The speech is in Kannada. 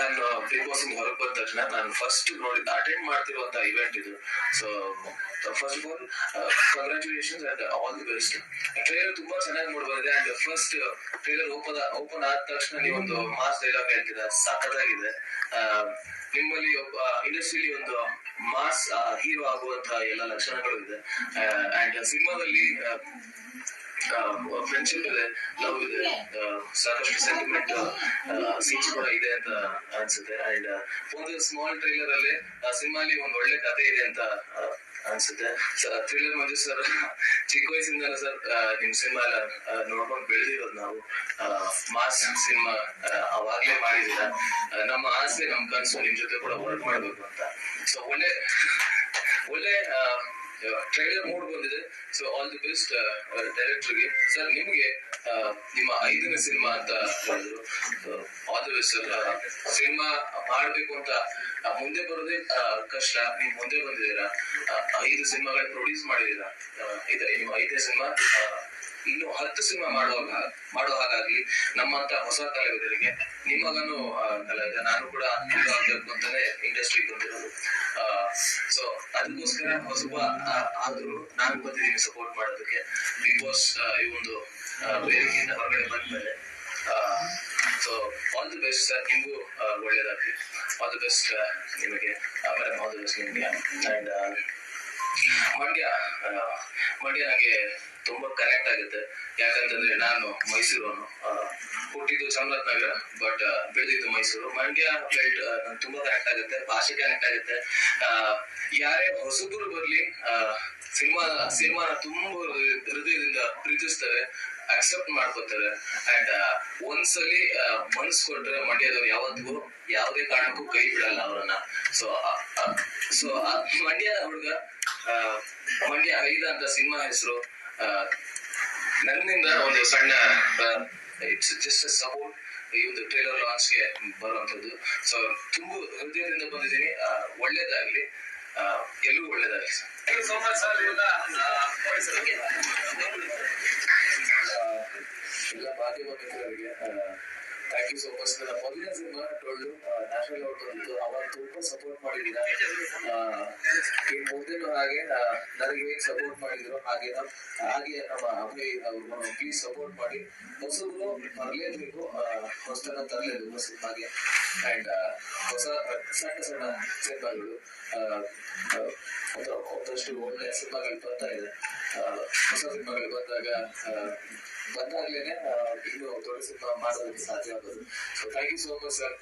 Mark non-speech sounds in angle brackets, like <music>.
ನಾನು ಬಿಗ್ ಬಾಸ್ ಇಂದ ಹೊರಗೆ ಬಂದ ತಕ್ಷಣ ನಾನು ಫಸ್ಟ್ ನೋಡಿದ ಅಟೆಂಡ್ ಮಾಡ್ತಿರುವಂತ ಇವೆಂಟ್ ಇದು. So first of all congratulations and all the best trailer ತುಂಬಾ ಚೆನ್ನಾಗಿ ಮೂಡ್ ಬಂದಿದೆ and first trailer open open ಆದ ತಕ್ಷಣ ನೀವೊಂದು ಮಾಸ್ ಡೈಲಾಗ್ ಹೇಳ್ತೀರಾ ಸಖತ್ತಾಗಿದೆ. ನಿಮ್ಮಲ್ಲಿ ಒಬ್ಬ ಇಂಡಸ್ಟ್ರಿಲಿ ಒಂದು ಮಾಸ್ ಹೀರೋ ಆಗುವಂತಹ ಎಲ್ಲ ಲಕ್ಷಣಗಳು ಇದೆ. ಅಂಡ್ ಸಿನಿಮಾದಲ್ಲಿ ಫ್ರೆಂಡ್ಶಿಪ್ ಇದೆ ಲವ್ ಇದೆ ಸಾಕಷ್ಟು ಸೆಂಟಿಮೆಂಟ್ ಸೀನ್ಸ್ ಕೂಡ ಇದೆ ಅಂತ ಅನ್ಸುತ್ತೆ ಅಂಡ್ ಒಂದು ಸ್ಮಾಲ್ ಟ್ರೈಲರ್ ಅಲ್ಲಿ ಸಿನಿಮಾಲಿ ಒಂದು ಒಳ್ಳೆ ಕಥೆ ಇದೆ ಅಂತ ಅನ್ಸುತ್ತೆ ಅನ್ಸುತ್ತೆ ಥ್ರಿಲ್ಲರ್ ಮಂಜು ಸರ್ <laughs> ಚಿಕ್ಕ ವಯಸ್ಸಿಂದ ಸರ್ ನಿಮ್ ಸಿನಿಮಾ ಎಲ್ಲ ನೋಡ್ಕೊಂಡು ಬೆಳೆದಿರೋದು ನಾವು ಮಾಸ್ ಸಿನಿಮಾ ಅವಾಗ್ಲೇ ಮಾಡಿದೀರ ನಮ್ಮ ಆಸೆ ನಮ್ ಕನ್ಸು ನಿಮ್ ಜೊತೆ ಕೂಡ ವರ್ಕ್ ಮಾಡ್ಬೇಕು ಅಂತ. ಸೊ ಒಳ್ಳೆ <laughs> ಒಳ್ಳೆ ಟ್ರೈಲರ್ ಮೂಡ್ ಬಂದಿದೆ. ಸೊ ಆಲ್ ದಿ ಬೆಸ್ಟ್ ಡೈರೆಕ್ಟರ್ಗೆ ಸರ್ ನಿಮ್ಗೆ ನಿಮ್ಮ ಐದನೇ ಸಿನಿಮಾ ಅಂತ ಹೇಳಿದ್ರು. ಆಲ್ ಸರ್ ಸಿನಿಮಾ ಮಾಡಬೇಕು ಅಂತ ಮುಂದೆ ಬರೋದೇ ಕಷ್ಟ. ನೀವು ಮುಂದೆ ಬಂದಿದ್ದೀರಾ? ಐದು ಸಿನಿಮಾಗಳ ಪ್ರೊಡ್ಯೂಸ್ ಮಾಡಿದೀರಾ ಆ, ಇದು ನಿಮ್ಮ ಐದನೇ ಸಿನಿಮಾ ಇನ್ನು ಹತ್ತು ಸಿನಿಮಾ ಮಾಡುವಾಗ ಮಾಡೋ ಹಾಗಾಗ್ಲಿ ನಮ್ಮಂತ ಹೊಸ ಕಲಾವಿದರಿಗೆ ನಿಮಗನು ಆ, ಕಲಾವಿದ ನಾನು ಕೂಡ ಆಗ್ಬೇಕು ಅಂತಾನೆ ಇಂಡಸ್ಟ್ರಿ ಬಂದಿರೋದು. ಸೊ ಅದಕ್ಕೋಸ್ಕರ ಹೊಸಬ ಆದ್ರೂ ನಾನು ಬಂದಿದ್ದೀನಿ ಸಪೋರ್ಟ್ ಮಾಡೋದಕ್ಕೆ. ಬಿಗ್ ಬಾಸ್ ಈ ಒಂದು ವೇದಿಕೆಯಿಂದ ಹೊರಗಡೆ ಬಂದ್ಮೇಲೆ so all the best sir ನಿಮಗೂ ಒಳ್ಳೇದಾಗ್ಲಿ. ಆಲ್ ದಿ ಬೆಸ್ಟ್ ನಿಮಗೆ ಮೇಡಮ್ ಆಲ್ ದಿ ನಿಮಗೆ. ಮಂಡ್ಯ ಮಂಡ್ಯ ನನಗೆ ತುಂಬಾ ಕನೆಕ್ಟ್ ಆಗುತ್ತೆ. ಯಾಕಂತಂದ್ರೆ ನಾನು ಮೈಸೂರವನು. ಹುಟ್ಟಿದ್ದು ಚಾಮರಾಜನಗರ ಬಟ್ ಬೆಳೆದಿದ್ದು ಮೈಸೂರು. ಮಂಡ್ಯ ಬೆಲ್ಟ್ ನನ್ ತುಂಬಾ ಕನೆಕ್ಟ್ ಆಗುತ್ತೆ, ಭಾಷೆ ಕನೆಕ್ಟ್ ಆಗುತ್ತೆ. ಯಾರೇ ಹೊಸಬರು ಬರ್ಲಿ ಸಿನಿಮಾ, ಸಿನಿಮಾನ ತುಂಬಾ ಹೃದಯ- ಹೃದಯದಿಂದ ಪ್ರೀತಿಸ್ತಾರೆ ಅಕ್ಸೆಪ್ಟ್ ಮಾಡ್ಕೋತಾರೆ. ಅಂಡ್ ಒಂದ್ಸಲಿ ಮನ್ಸ್ ಕೊಟ್ರೆ ಮಂಡ್ಯದವ್ರು ಯಾವತ್ತಿಗೂ ಯಾವುದೇ ಕಾರಣಕ್ಕೂ ಕೈ ಬಿಡಲ್ಲ ಅವರನ್ನ. ಸೊ ಸೊ ಮಂಡ್ಯದ ಹುಡುಗ ಮಂಡ್ಯ ಐದ ಅಂತ ಸಿನಿಮಾ ಹೆಸರು. ನನ್ನಿಂದ ಒಂದು ಸಣ್ಣ ಇಟ್ಸ್ ಜಸ್ಟ್ ಸಪೋರ್ಟ್ ಈ ಒಂದು ಟ್ರೇಲರ್ ಲಾಂಚ್ಗೆ ಬರುವಂತದ್ದು ಸೊ ತುಂಬಾ ಹೃದಯದಿಂದ ಬಂದಿದ್ದೀನಿ. ಒಳ್ಳೇದಾಗ್ಲಿ. ಎಲ್ಲೂ ಒಳ್ಳೇದಾಗ್ಲಿ ಸರ್. ಎಲ್ಲ ಮಾಧ್ಯಮ ಮಿತ್ರರಿಗೆ ಥ್ಯಾಂಕ್ ಯು ಸೋ ಮಚ್ ನನ್ನ ಮೊದಲನೇ ಸಿನಿಮಾ ಟೊಳ್ಳು ನ್ಯಾಷನಲ್ ಔಟ್ ಬಂದಿತ್ತು ಅವಾಗ ತುಂಬಾ ಸಪೋರ್ಟ್ ಮಾಡಿದ್ದೀರಾ ಈ ಮುಂದೆನೂ ಹಾಗೆ ನನಗೆ ಹೇಗೆ ಸಪೋರ್ಟ್ ಮಾಡಿದ್ರು. ಹಾಗೆ ಹಾಗೆ ನಮ್ಮ ಅಭಯ್ ಅವ್ರನ್ನ ಪ್ಲೀಸ್ ಸಪೋರ್ಟ್ ಮಾಡಿ. ಹೊಸಬ್ರು ಬರಲೇಬೇಕು. ಹೊಸತನ ತರಲೇಬೇಕು. ಸಿನಿಮಾಗೆ ಅಂಡ್ ಹೊಸ, ಸಣ್ಣ ಸಣ್ಣ ಸಿನಿಮಾಗಳು ಆ, ಆ, ಒಂದು ಒಂದಷ್ಟು ಒಳ್ಳೆ ಸಿನಿಮಾಗಳು ಬರ್ತಾ ಇದೆ. ಹೊಸ ಸಿನಿಮಾಗಳು ಬಂದಾಗ ಬಂದಾಗ್ಲೇನೆ ಇನ್ನು ದೊಡ್ಡ ಸಿನಿಮಾ ಮಾಡೋದಕ್ಕೆ ಸಾಧ್ಯ ಆಗೋದು. So thank you so much sir